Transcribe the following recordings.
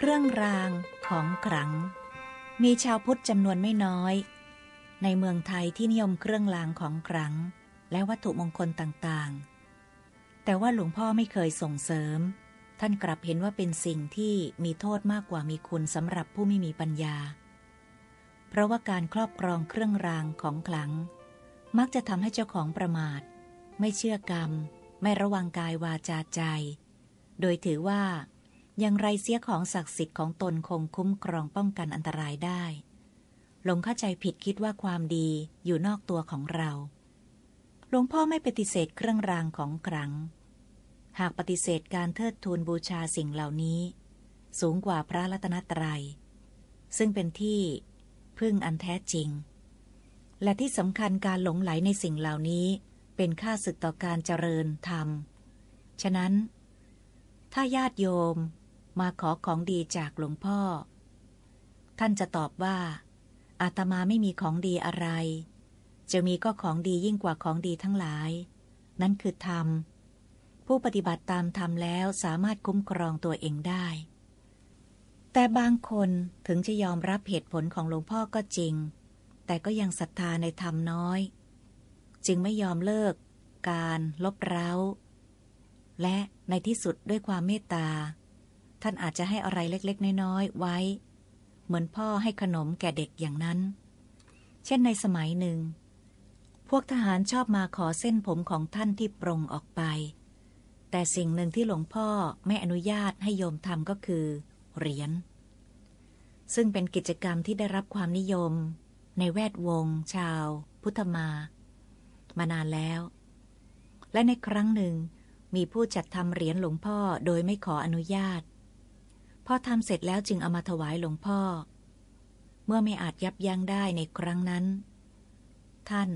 เครื่องรางของขลัง มีชาวพุทธจำนวนไม่น้อย ในเมืองไทยที่นิยมเครื่องรางของขลัง และวัตถุมงคลต่างๆ แต่ว่าหลวงพ่อไม่เคยส่งเสริม ท่านกลับเห็นว่าเป็นสิ่งที่มีโทษมากกว่ามีคุณสำหรับผู้ไม่มีปัญญา เพราะว่าการครอบครองเครื่องรางของขลัง มักจะทำให้เจ้าของประมาท ไม่เชื่อกรรม ไม่ระวังกายวาจาใจ โดยถือว่า ยังไรเสียของศักดิ์สิทธิ์ของตนคงคุ้มครองป้องกันอันตรายได้ หลงเข้าใจผิดคิดว่าความดีอยู่นอกตัวของเรา หลวงพ่อไม่ปฏิเสธเครื่องรางของขลัง หากปฏิเสธการเทิดทูนบูชาสิ่งเหล่านี้ สูงกว่าพระรัตนตรยัย ซึ่งเป็นที่พึ่งอันแท้จริง และที่สำคัญการหลงไหลในสิ่งเหล่านี้เป็นค่าศึกต่อการเจริญธรรม ฉะนั้น ถ้าญาติโยม มาขอของดีจากหลวงพ่อ ท่านจะตอบว่า อาตมาไม่มีของดีอะไร จะมีก็ของดียิ่งกว่าของดีทั้งหลาย นั่นคือธรรม ผู้ปฏิบัติตามธรรมแล้วสามารถคุ้มครองตัวเองได้ แต่บางคนถึงจะยอมรับเหตุผลของหลวงพ่อก็จริง แต่ก็ยังศรัทธาในธรรมน้อย จึงไม่ยอมเลิก การ ลบเร้า และในที่สุดด้วยความเมตตา ท่านอาจจะให้อะไรเล็กๆ น้อยๆ ไว้ เหมือนพ่อให้ขนมแก่เด็กอย่างนั้น เช่นในสมัยหนึ่ง พวกทหารชอบมาขอเส้นผมของท่านที่ปรงออกไป แต่สิ่งหนึ่งที่หลวงพ่อไม่อนุญาตให้โยมทำก็คือ เหรียญ ซึ่งเป็นกิจกรรมที่ได้รับความนิยม ในแวดวง ชาว พุทธมา มานานแล้ว และในครั้งหนึ่งมีผู้จัดทำเหรียญหลวงพ่อโดยไม่ขออนุญาต พอทำเสร็จแล้วจึงเอามาถวายหลวงพ่อ เมื่อไม่อาจยับยั้งได้ในครั้งนั้น ท่าน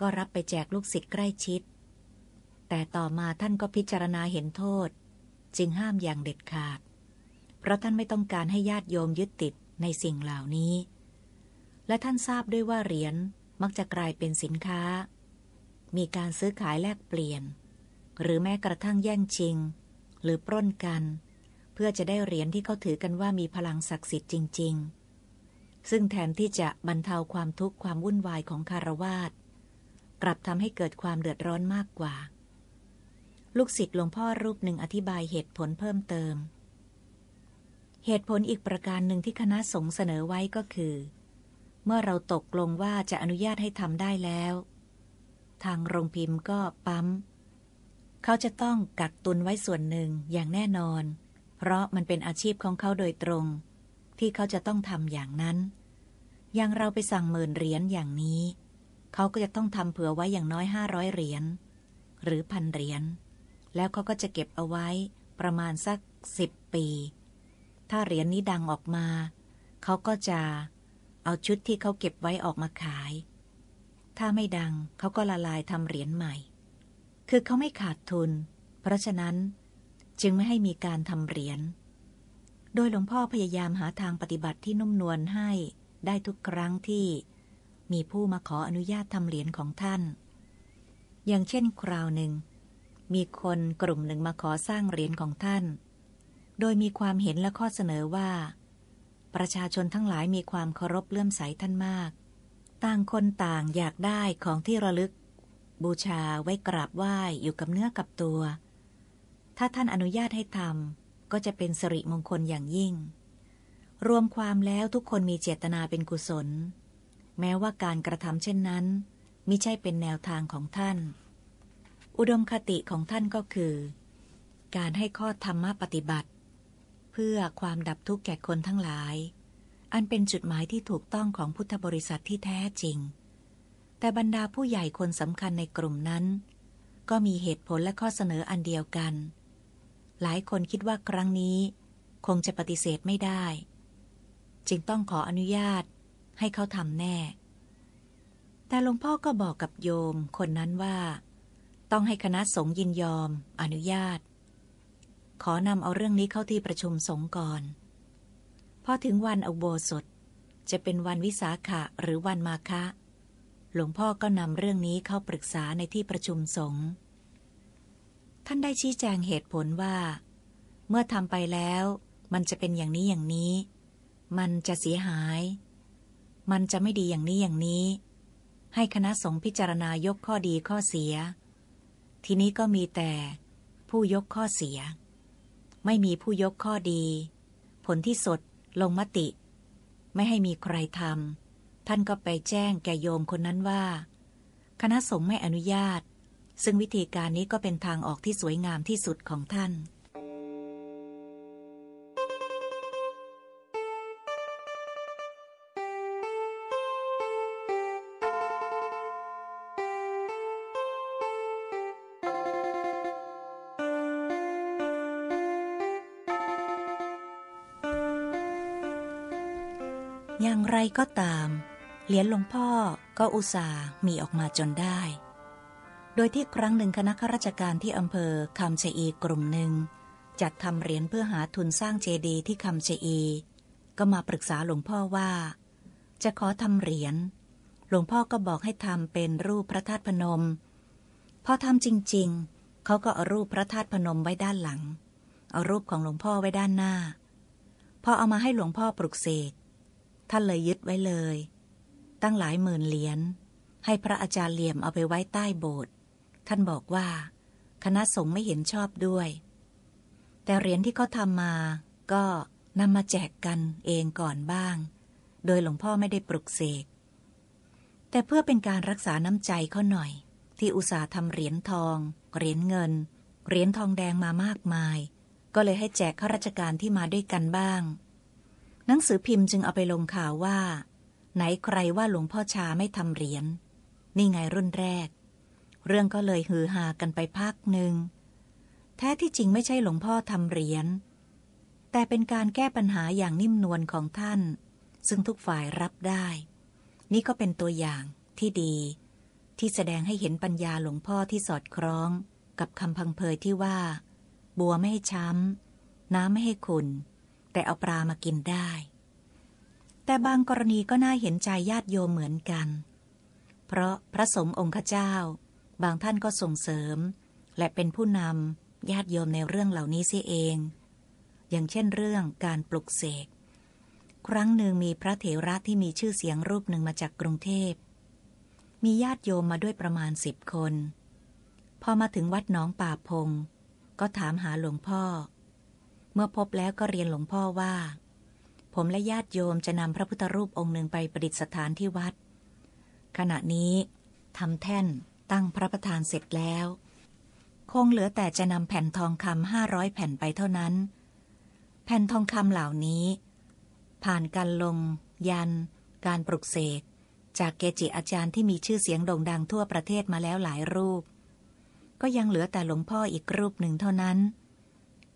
ก็รับไปแจกลูกศิษย์ใกล้ชิด แต่ต่อมาท่านก็พิจารณาเห็นโทษ จึงห้ามอย่างเด็ดขาด เพราะท่านไม่ต้องการให้ญาติโยมยึดติดในสิ่งเหล่านี้ และท่านทราบด้วยว่าเหรียญมักจะกลายเป็นสินค้า มีการซื้อขายแลกเปลี่ยน หรือแม้กระทั่งแย่งชิง หรือปล้นกัน เพื่อจะได้เหรียญที่เขาถือกันว่ามีพลังศักดิ์สิทธิ์จริง ๆ ซึ่งแทนที่จะบรรเทาความทุกข์ความวุ่นวายของคารวาสกลับทำให้เกิดความเดือดร้อนมากกว่า ลูกศิษย์หลวงพ่อรูปหนึ่งอธิบายเหตุผลเพิ่มเติม เหตุผลอีกประการหนึ่งที่คณะสงฆ์เสนอไว้ก็คือ เมื่อเราตกลงว่าจะอนุญาตให้ทำได้แล้ว ทางโรงพิมพ์ก็ปั๊ม เขาจะต้องกักตุนไว้ส่วนหนึ่งอย่างแน่นอน เพราะมันเป็นอาชีพของเขาโดยตรง ที่เขาจะต้องทำอย่างนั้น อย่างเราไปสั่งหมื่นเหรียญอย่างนี้ เขาก็จะต้องทำเผื่อไว้อย่างน้อยห้าร้อยเหรียญหรือพันเหรียญแล้วเขาก็จะเก็บเอาไว้ประมาณสักสิบปี ถ้าเหรียญนี้ดังออกมา เขาก็จะเอาชุดที่เขาเก็บไว้ออกมาขาย ถ้าไม่ดังเขาก็ละลายทำเหรียญใหม่ คือเขาไม่ขาดทุน เพราะฉะนั้น จึงไม่ให้มีการทำเหรียญ โดยหลวงพ่อพยายามหาทางปฏิบัติที่นุ่มนวลให้ได้ทุกครั้งที่ มีผู้มาขออนุญาตทำเหรียญของท่าน อย่างเช่นคราวหนึ่ง มีคนกลุ่มหนึ่งมาขอสร้างเหรียญของท่าน โดยมีความเห็นและข้อเสนอว่า ประชาชนทั้งหลายมีความเคารพเลื่อมใสท่านมาก ต่างคนต่างอยากได้ของที่ระลึก บูชาไว้กราบไหว้อยู่กับเนื้อกับตัว ถ้าท่านอนุญาตให้ทำก็จะเป็นสิริมงคลอย่างยิ่ง รวมความแล้วทุกคนมีเจตนาเป็นกุศล แม้ว่าการกระทำเช่นนั้นมิใช่เป็นแนวทางของท่าน อุดมคติของท่านก็คือ การให้ข้อธรรมปฏิบัติ เพื่อความดับทุกข์แก่คนทั้งหลาย อันเป็นจุดหมายที่ถูกต้องของพุทธบริษัทที่แท้จริง แต่บรรดาผู้ใหญ่คนสำคัญในกลุ่มนั้น ก็มีเหตุผลและข้อเสนออันเดียวกัน หลายคนคิดว่าครั้งนี้ คงจะปฏิเสธไม่ได้ จึงต้องขออนุญาตให้เขาทำแน่ แต่หลวงพ่อก็บอกกับโยมคนนั้นว่า ต้องให้คณะสงฆ์ยินยอม อนุญาต ขอนำเอาเรื่องนี้เข้าที่ประชุมสงฆ์ก่อนพอถึงวันอุโบสถจะเป็นวันวิสาขะหรือวันมาคะ หลวงพ่อก็นำเรื่องนี้เข้าปรึกษาในที่ประชุมสงฆ์ ท่านได้ชี้แจงเหตุผลว่า เมื่อทำไปแล้ว มันจะเป็นอย่างนี้อย่างนี้ มันจะเสียหาย มันจะไม่ดีอย่างนี้อย่างนี้ ให้คณะสงฆ์พิจารณายกข้อดีข้อเสีย ทีนี้ก็มีแต่ ผู้ยกข้อเสีย ไม่มีผู้ยกข้อดี ผลที่สดลงมติ ไม่ให้มีใครทำท่านก็ไปแจ้งแก่โยมคนนั้นว่า คณะสงฆ์ไม่อนุญาต ซึ่งวิธีการนี้ก็เป็นทางออกที่สวยงามที่สุดของท่าน อย่างไรก็ตาม เหรียญหลวงพ่อก็อุตส่าห์มีออกมาจนได้ โดยที่ครั้งหนึ่งคณะข้าราชการที่อำเภอคำเชอีกลุ่มหนึ่ง จัดทำเหรียญเพื่อหาทุนสร้างเจดีย์ที่คำเชอี ก็มาปรึกษาหลวงพ่อว่า จะขอทำเหรียญหลวงพ่อก็บอกให้ทำเป็นรูปพระธาตุพนม พอทำจริง ๆ เขาก็เอารูปพระธาตุพนมไว้ด้านหลัง เอารูปของหลวงพ่อไว้ด้านหน้า พอเอามาให้หลวงพ่อปลุกเสกท่านเลยยึดไว้เลย ตั้งหลายหมื่นเหรียญให้พระอาจารย์เหลี่ยมเอาไปไว้ใต้โบสถ์ ท่านบอกว่า คณะสงฆ์ไม่เห็นชอบด้วย แต่เหรียญที่เขาทำมา ก็นำมาแจกกันเองก่อนบ้าง โดยหลวงพ่อไม่ได้ปลุกเสก แต่เพื่อเป็นการรักษาน้ำใจเขาหน่อย ที่อุตส่าห์ทำเหรียญทอง เหรียญเงิน เหรียญทองแดงมามากมาย ก็เลยให้แจกข้าราชการที่มาด้วยกันบ้าง หนังสือพิมพ์จึงเอาไปลงข่าวว่า ไหนใครว่าหลวงพ่อชาไม่ทำเหรียญ นี่ไงรุ่นแรก เรื่องก็เลยฮือฮากันไปพักหนึ่ง แท้ที่จริงไม่ใช่หลวงพ่อทำเหรียญ แต่เป็นการแก้ปัญหาอย่างนิ่มนวลของท่าน ซึ่งทุกฝ่ายรับได้ นี่ก็เป็นตัวอย่างที่ดี ที่แสดงให้เห็นปัญญาหลวงพ่อที่สอดคล้อง กับคำพังเพยที่ว่า บัวไม่ให้ช้ำ น้ำไม่ให้ขุนแต่เอาปลามากินได้ แต่บางกรณีก็น่าเห็นใจญาติโยมเหมือนกัน เพราะพระสงฆ์องค์เจ้า บางท่านก็ส่งเสริม และเป็นผู้นำญาติโยมในเรื่องเหล่านี้เสียเอง อย่างเช่นเรื่องการปลุกเสก ครั้งหนึ่งมีพระเถระที่มีชื่อเสียงรูปหนึ่งมาจากกรุงเทพ มีญาติโยมมาด้วยประมาณสิบคน พอมาถึงวัดน้องป่าพง ก็ถามหาหลวงพ่อ เมื่อพบแล้วก็เรียนหลวงพ่อว่า ผมและญาติโยมจะนำพระพุทธรูปองค์หนึ่งไปประดิษฐานที่วัด ขณะนี้ทำแท่น ตั้งพระประธานเสร็จแล้ว คงเหลือแต่จะนำแผ่นทองคำห้าร้อยแผ่นไปเท่านั้น แผ่นทองคำเหล่านี้ ผ่านการลง ยัน การปลุกเสกจากเกจิอาจารย์ที่มีชื่อเสียงโด่งดังทั่วประเทศมาแล้วหลายรูป ก็ยังเหลือแต่หลวงพ่ออีกรูปหนึ่งเท่านั้น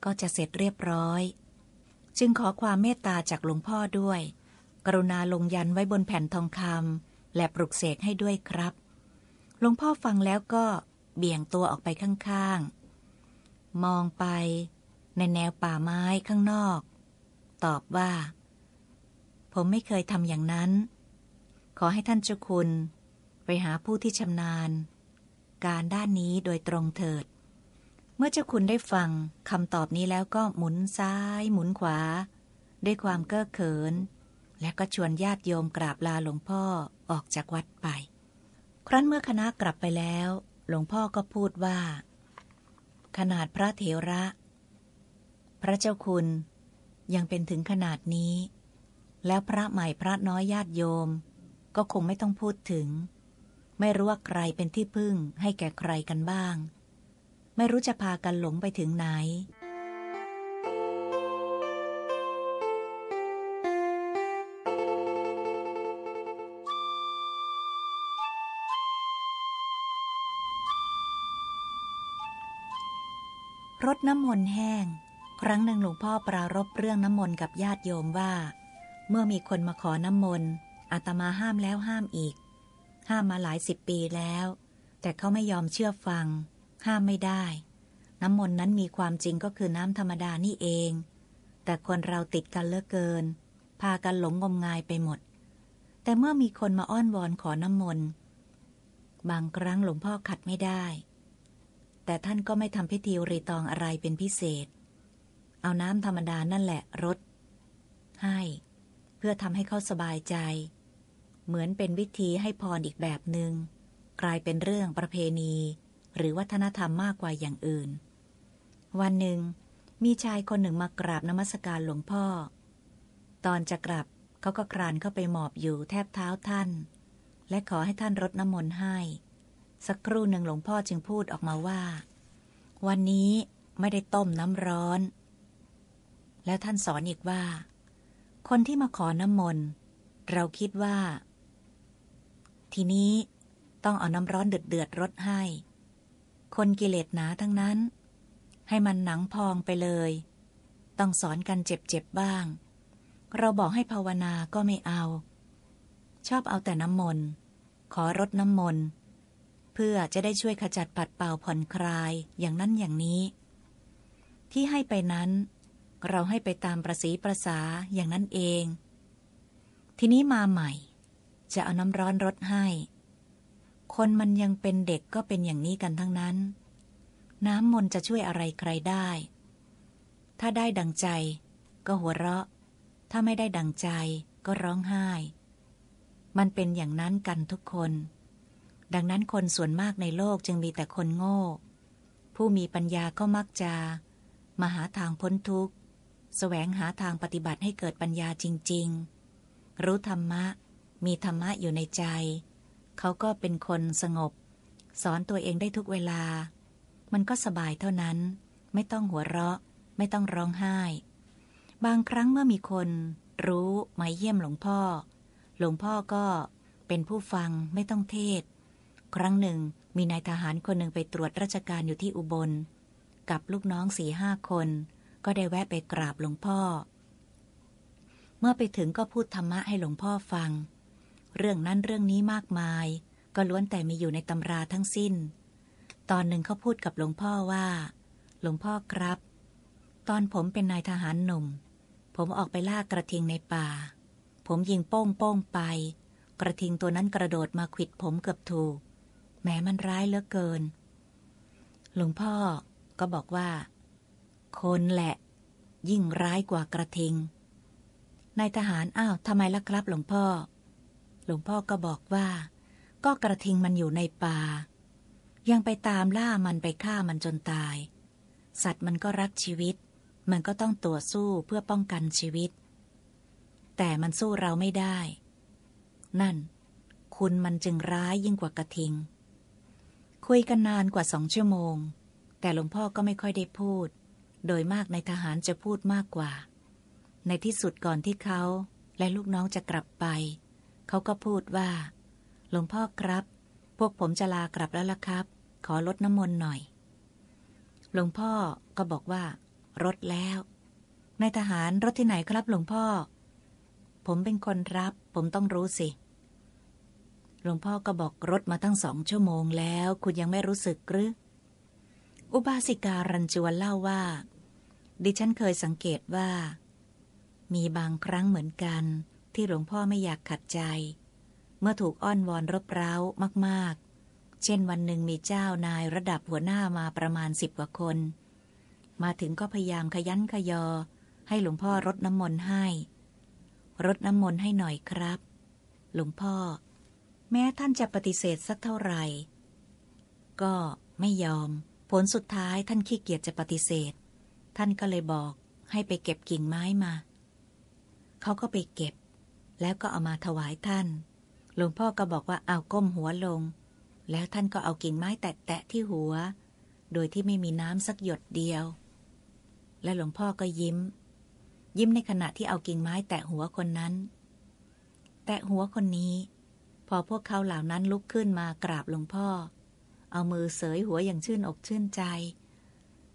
ก็จะเสร็จเรียบร้อย จึงขอความเมตตาจากหลวงพ่อด้วย กรุณาลงยันไว้บนแผ่นทองคำและปลุกเสกให้ด้วยครับ หลวงพ่อฟังแล้วก็เบี่ยงตัวออกไปข้างๆ มองไปในแนวป่าไม้ข้างนอก ตอบว่า ผมไม่เคยทำอย่างนั้น ขอให้ท่านเจ้าคุณ ไปหาผู้ที่ชำนาญ การด้านนี้โดยตรงเถิด เมื่อเจ้าคุณได้ฟังคำตอบนี้แล้วก็หมุนซ้ายหมุนขวา ด้วยความเก้อเขิน และก็ชวนญาติโยมกราบลาหลวงพ่อออกจากวัดไป ครั้นเมื่อคณะกลับไปแล้ว หลวงพ่อก็พูดว่า ขนาดพระเถระ พระเจ้าคุณยังเป็นถึงขนาดนี้ แล้วพระใหม่พระน้อยญาติโยม ก็คงไม่ต้องพูดถึง ไม่รู้ว่าใครเป็นที่พึ่งให้แก่ใครกันบ้าง ไม่รู้จะพากันหลงไปถึงไหน รถน้ำมนต์แห้ง ครั้งหนึ่งหลวงพ่อปรารบเรื่องน้ำมนต์กับญาติโยมว่า เมื่อมีคนมาขอน้ำมนต์อาตมาห้ามแล้วห้ามอีก ห้ามมาหลายสิบปีแล้ว แต่เขาไม่ยอมเชื่อฟัง ห้ามไม่ได้ น้ำมนต์นั้นมีความจริงก็คือน้ำธรรมดานี่เอง แต่คนเราติดกันเลือเกิน พากันหลงงมงายไปหมด แต่เมื่อมีคนมาอ้อนวอนขอน้ำมนต์บางครั้งหลวงพ่อขัดไม่ได้ แต่ท่านก็ไม่ทำพิธีรีตองอะไรเป็นพิเศษ เอาน้ำธรรมดานั่นแหละรดให้ เพื่อทำให้เขาสบายใจ เหมือนเป็นวิธีให้พรอีกแบบหนึง่งกลายเป็นเรื่องประเพณี หรือวัฒนธรรมมากกว่าอย่างอื่น วันหนึ่ง มีชายคนหนึ่งมากราบนมัสการหลวงพ่อ ตอนจะกลับเขาก็ครานเข้าไปหมอบอยู่แทบเท้าท่าน และขอให้ท่านรดน้ำมนต์ให้ สักครู่หนึ่งหลวงพ่อจึงพูดออกมาว่า วันนี้ไม่ได้ต้มน้ำร้อน แล้วท่านสอนอีกว่า คนที่มาขอน้ำมนต์ เราคิดว่า ทีนี้ต้องเอาน้ำร้อนเดือดเดือดรดให้ คนกิเลสหนาทั้งนั้น ให้มันหนังพองไปเลย ต้องสอนกันเจ็บๆบ้าง เราบอกให้ภาวนาก็ไม่เอา ชอบเอาแต่น้ำมนต์ ขอรดน้ำมนต์ เพื่อจะได้ช่วยขจัดปัดเป่าผ่อนคลายอย่างนั้นอย่างนี้ ที่ให้ไปนั้น เราให้ไปตามประสีประสาอย่างนั้นเอง ทีนี้มาใหม่ จะเอาน้ำร้อนรดให้ คนมันยังเป็นเด็กก็เป็นอย่างนี้กันทั้งนั้น น้ำมนจะช่วยอะไรใครได้ ถ้าได้ดังใจ ก็หัวเราะ ถ้าไม่ได้ดังใจก็ร้องไห้ มันเป็นอย่างนั้นกันทุกคน ดังนั้นคนส่วนมากในโลกจึงมีแต่คนโง่ ผู้มีปัญญาก็มักจะมาหาทางพ้นทุกข์แสวงหาทางปฏิบัติให้เกิดปัญญาจริง ๆ รู้ธรรมะ มีธรรมะอยู่ในใจ เขาก็เป็นคนสงบ สอนตัวเองได้ทุกเวลา มันก็สบายเท่านั้น ไม่ต้องหัวเราะ ไม่ต้องร้องไห้ บางครั้งเมื่อมีคน รู้มาเยี่ยมหลวงพ่อ หลวงพ่อก็เป็นผู้ฟังไม่ต้องเทศ ครั้งหนึ่งมีนายทหารคนหนึ่งไปตรวจราชการอยู่ที่อุบล กับลูกน้องสี่ห้าคน ก็ได้แวะไปกราบหลวงพ่อ เมื่อไปถึงก็พูดธรรมะให้หลวงพ่อฟัง เรื่องนั้นเรื่องนี้มากมาย ก็ล้วนแต่มีอยู่ในตำราทั้งสิ้น ตอนหนึ่งเขาพูดกับหลวงพ่อว่า หลวงพ่อครับ ตอนผมเป็นนายทหารหนุ่ม ผมออกไปล่ากระทิงในป่า ผมยิงโป้งโป้งไป กระทิงตัวนั้นกระโดดมาขิดผมเกือบถูก แม้มันร้ายเหลือเกิน หลวงพ่อก็บอกว่า คนแหละ ยิ่งร้ายกว่ากระทิงนายทหารอ้าวทำไมล่ะครับ หลวงพ่อ หลวงพ่อก็บอกว่า ก็กระทิงมันอยู่ในป่า ยังไปตามล่ามันไปฆ่ามันจนตาย สัตว์มันก็รักชีวิต มันก็ต้องต่อสู้เพื่อป้องกันชีวิต แต่มันสู้เราไม่ได้ นั่น คุณมันจึงร้ายยิ่งกว่ากระทิง คุยกันนานกว่าสองชั่วโมง แต่หลวงพ่อก็ไม่ค่อยได้พูด โดยมากในทหารจะพูดมากกว่า ในที่สุดก่อนที่เขาและลูกน้องจะกลับไป เขาก็พูดว่า หลวงพ่อครับ พวกผมจะลากลับแล้วล่ะครับ ขอลดน้ำมนต์หน่อย หลวงพ่อก็บอกว่า รถแล้วนายทหารรถที่ไหนครับหลวงพ่อ ผมเป็นคนรับ ผมต้องรู้สิ หลวงพ่อก็บอกรถมาตั้งสองชั่วโมงแล้ว คุณยังไม่รู้สึกหรือ อุบาสิการันจวนเล่าว่า ดิฉันเคยสังเกตว่า มีบางครั้งเหมือนกัน ที่หลวงพ่อไม่อยากขัดใจ เมื่อถูกอ้อนวอนรบเร้ามากๆ เช่นวันหนึ่งมีเจ้านายระดับหัวหน้ามาประมาณสิบกว่าคน มาถึงก็พยายามขยันขยอ ให้หลวงพ่อรดน้ำมนต์ให้ รดน้ำมนต์ให้หน่อยครับ หลวงพ่อ แม้ท่านจะปฏิเสธสักเท่าไหร่ ก็ไม่ยอม ผลสุดท้ายท่านขี้เกียจจะปฏิเสธ ท่านก็เลยบอกให้ไปเก็บกิ่งไม้มา เขาก็ไปเก็บ แล้วก็เอามาถวายท่าน หลวงพ่อก็บอกว่าเอาก้มหัวลง แล้วท่านก็เอากิ่งไม้แตะๆที่หัว โดยที่ไม่มีน้ำสักหยดเดียว และหลวงพ่อก็ยิ้ม ยิ้มในขณะที่เอากิ่งไม้แตะหัวคนนั้น แตะหัวคนนี้ พอพวกเขาเหล่านั้นลุกขึ้นมากราบหลวงพ่อ เอามือเสยหัวอย่างชื่นอกชื่นใจ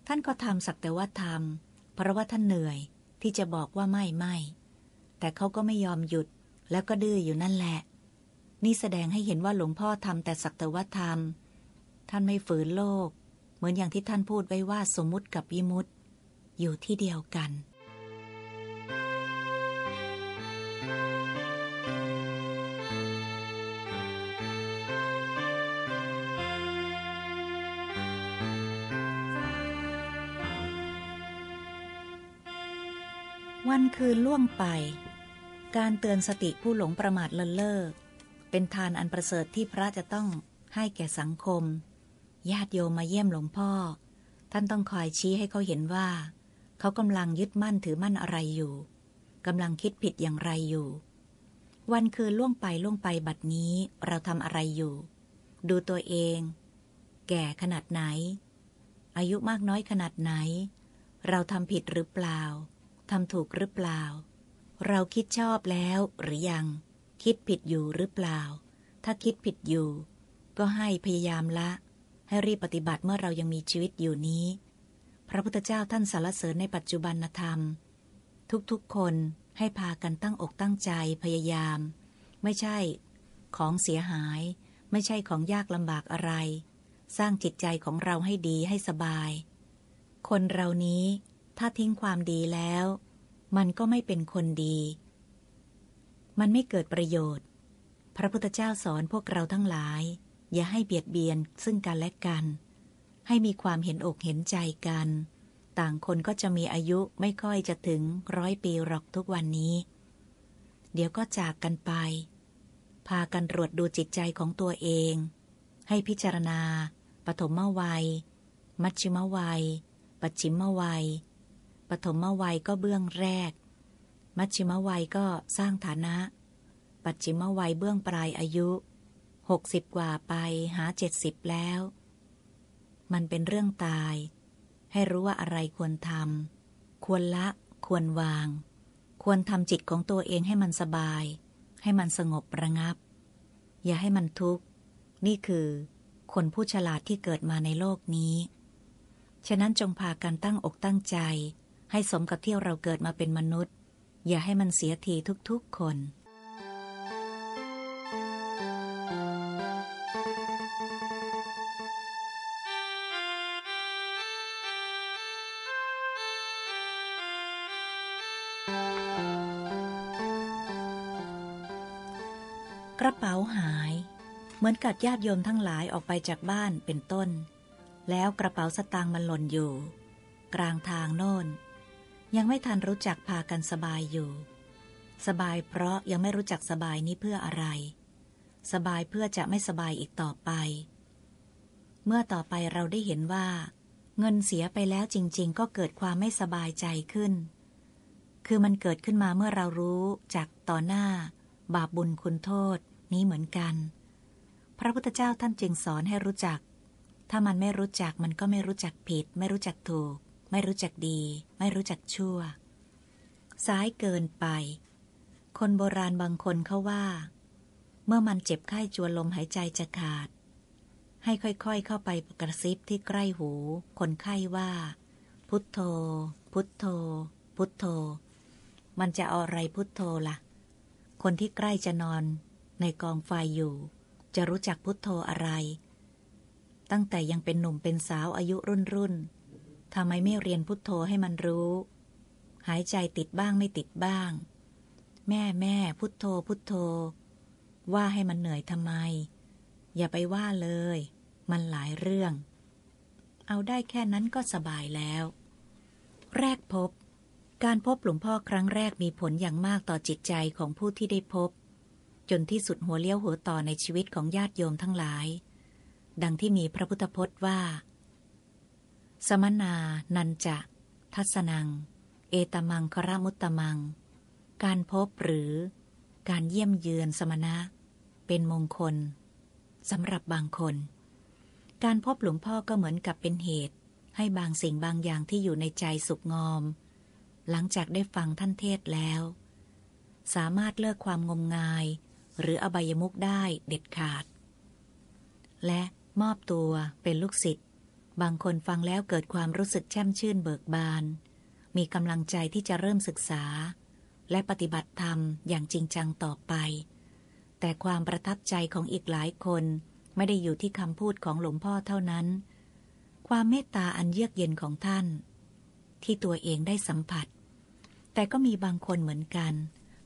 ท่านก็ทำสักแต่ว่าทำเพราะว่าท่านเหนื่อยที่จะบอกว่าไม่ไม่แต่เขาก็ไม่ยอมหยุดแล้วก็ดื้ออยู่นั่นแหละ นี่แสดงให้เห็นว่าหลวงพ่อทำแต่สักแต่ว่าทำท่านไม่ฝืนโลก เหมือนอย่างที่ท่านพูดไว้ว่าสมมุติกับวิมุติอยู่ที่เดียวกัน วันคืนล่วงไป การเตือนสติผู้หลงประมาทเลินเล่อเป็นทานอันประเสริฐที่พระจะต้องให้แก่สังคม ญาติโยมมาเยี่ยมหลวงพ่อ ท่านต้องคอยชี้ให้เขาเห็นว่า เขากำลังยึดมั่นถือมั่นอะไรอยู่กำลังคิดผิดอย่างไรอยู่ วันคืนล่วงไปล่วงไปบัดนี้เราทำอะไรอยู่ ดูตัวเอง แก่ขนาดไหน อายุมากน้อยขนาดไหน เราทำผิดหรือเปล่า ทำถูกหรือเปล่า เราคิดชอบแล้วหรือยัง คิดผิดอยู่หรือเปล่า ถ้าคิดผิดอยู่ ก็ให้พยายามละ ให้รีบปฏิบัติเมื่อเรายังมีชีวิตอยู่นี้ พระพุทธเจ้าท่านสารเสริญในปัจจุบันธรรม ทุกๆคนให้พากันตั้งอกตั้งใจพยายาม ไม่ใช่ ของเสียหาย ไม่ใช่ของยากลำบากอะไร สร้างจิตใจของเราให้ดีให้สบาย คนเรานี้ ถ้าทิ้งความดีแล้ว มันก็ไม่เป็นคนดี มันไม่เกิดประโยชน์ พระพุทธเจ้าสอนพวกเราทั้งหลาย อย่าให้เบียดเบียนซึ่งกันและกัน ให้มีความเห็นอกเห็นใจกัน ต่างคนก็จะมีอายุไม่ค่อยจะถึงร้อยปีหรอกทุกวันนี้ เดี๋ยวก็จากกันไป พากันตรวจดูจิตใจของตัวเอง ให้พิจารณา ปฐมวัย มัชชิมวัยปัจฉิมวัย ปฐมวัยก็เบื้องแรก มัชชิมวัยก็สร้างฐานะ ปัจฉิมวัยเบื้องปลายอายุหกสิบกว่าไปหาเจ็ดสิบแล้ว มันเป็นเรื่องตาย ให้รู้ว่าอะไรควรทำควรละ ควรวาง ควรทำจิตของตัวเองให้มันสบาย ให้มันสงบระงับ อย่าให้มันทุกข์ นี่คือคนผู้ฉลาดที่เกิดมาในโลกนี้ ฉะนั้นจงพากันตั้งอกตั้งใจ ให้สมกับที่เราเกิดมาเป็นมนุษย์ อย่าให้มันเสียทีทุกๆคนกระเป๋าหาย เหมือนกับญาติโยมทั้งหลายออกไปจากบ้านเป็นต้น แล้วกระเป๋าสตางค์มันหล่นอยู่ กลางทางโน่น ยังไม่ทันรู้จักพากันสบายอยู่ สบายเพราะยังไม่รู้จักสบายนี้เพื่ออะไร สบายเพื่อจะไม่สบายอีกต่อไป เมื่อต่อไปเราได้เห็นว่า เงินเสียไปแล้วจริง ๆ ก็เกิดความไม่สบายใจขึ้น คือมันเกิดขึ้นมาเมื่อเรารู้จากต่อหน้า บาปบุญคุณโทษนี้เหมือนกัน พระพุทธเจ้าท่านจึงสอนให้รู้จัก ถ้ามันไม่รู้จักมันก็ไม่รู้จักผิด ไม่รู้จักถูก ไม่รู้จักดี ไม่รู้จักชั่วสายเกินไป คนโบราณบางคนเขาว่า เมื่อมันเจ็บไข้จวนลมหายใจจะขาด ให้ค่อยๆเข้าไปกระซิบที่ใกล้หู คนไข้ว่า พุทโธ พุทโธ พุทโธ มันจะเอาอะไรพุทโธละ่ะ คนที่ใกล้จะนอนในกองไฟอยู่ จะรู้จักพุทโธอะไร ตั้งแต่ยังเป็นหนุ่มเป็นสาวอายุรุ่นรุ่น ทำไมไม่เรียนพุทโธให้มันรู้ หายใจติดบ้างไม่ติดบ้าง แม่แม่พุทโธพุทโธ ว่าให้มันเหนื่อยทำไม อย่าไปว่าเลย มันหลายเรื่อง เอาได้แค่นั้นก็สบายแล้ว แรกพบ การพบหลวงพ่อครั้งแรกมีผลอย่างมากต่อจิตใจของผู้ที่ได้พบ จนที่สุดหัวเลี้ยวหัวต่อในชีวิตของญาติโยมทั้งหลาย ดังที่มีพระพุทธพจน์ว่า สมนา นันจะ ทัศนัง เอตมังครมุตตมัง การพบหรือ การเยี่ยมเยือนสมณะ เป็นมงคลสำหรับบางคน การพบหลวงพ่อก็เหมือนกับเป็นเหตุ ให้บางสิ่งบางอย่างที่อยู่ในใจสุกงอม หลังจากได้ฟังท่านเทศแล้ว สามารถเลิกความงมงาย หรืออบายมุกได้เด็ดขาด และมอบตัวเป็นลูกศิษย์ บางคนฟังแล้วเกิดความรู้สึกแช่มชื่นเบิกบาน มีกำลังใจที่จะเริ่มศึกษา และปฏิบัติธรรมอย่างจริงจังต่อไป แต่ความประทับใจของอีกหลายคนไม่ได้อยู่ที่คำพูดของหลวงพ่อเท่านั้น ความเมตตาอันเยือกเย็นของท่าน ที่ตัวเองได้สัมผัส แต่ก็มีบางคนเหมือนกัน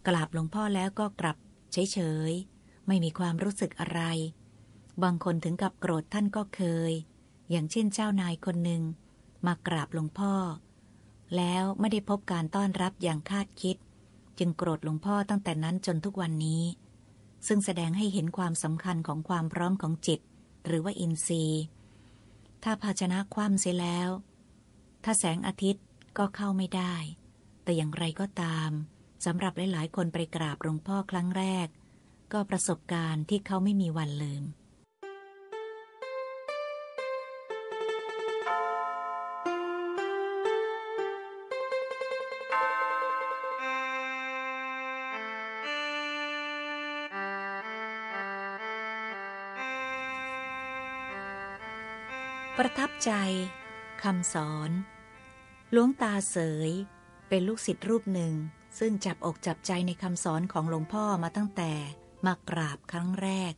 กราบหลวงพ่อแล้วก็กลับเฉยๆ ไม่มีความรู้สึกอะไร บางคนถึงกับโกรธท่านก็เคย อย่างเช่นเจ้านายคนหนึ่งมากราบหลวงพ่อ แล้วไม่ได้พบการต้อนรับอย่างคาดคิด จึงโกรธหลวงพ่อตั้งแต่นั้นจนทุกวันนี้ ซึ่งแสดงให้เห็นความสำคัญของความพร้อมของจิต หรือว่าอินทรีย์ ถ้าภาชนะคว่ำเสียแล้ว ถ้าแสงอาทิตย์ก็เข้าไม่ได้ แต่อย่างไรก็ตามสำหรับหลายๆ คนไปกราบหลวงพ่อครั้งแรก ก็ประสบการณ์ที่เขาไม่มีวันลืม ประทับใจคำสอนหลวงตาเสย เป็นลูกศิษย์รูปหนึ่ง ซึ่งจับอกจับใจในคำสอนของหลวงพ่อมาตั้งแต่มากราบครั้งแรก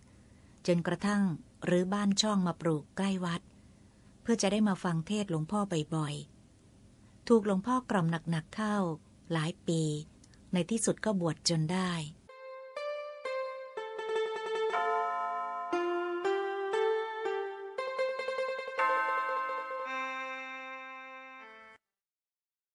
จนกระทั่งหรือบ้านช่องมาปลูกใกล้วัด เพื่อจะได้มาฟังเทศหลวงพ่อบ่อยๆ ถูกหลวงพ่อกล่อมหนักๆเข้า หลายปี ในที่สุดก็บวชจนได้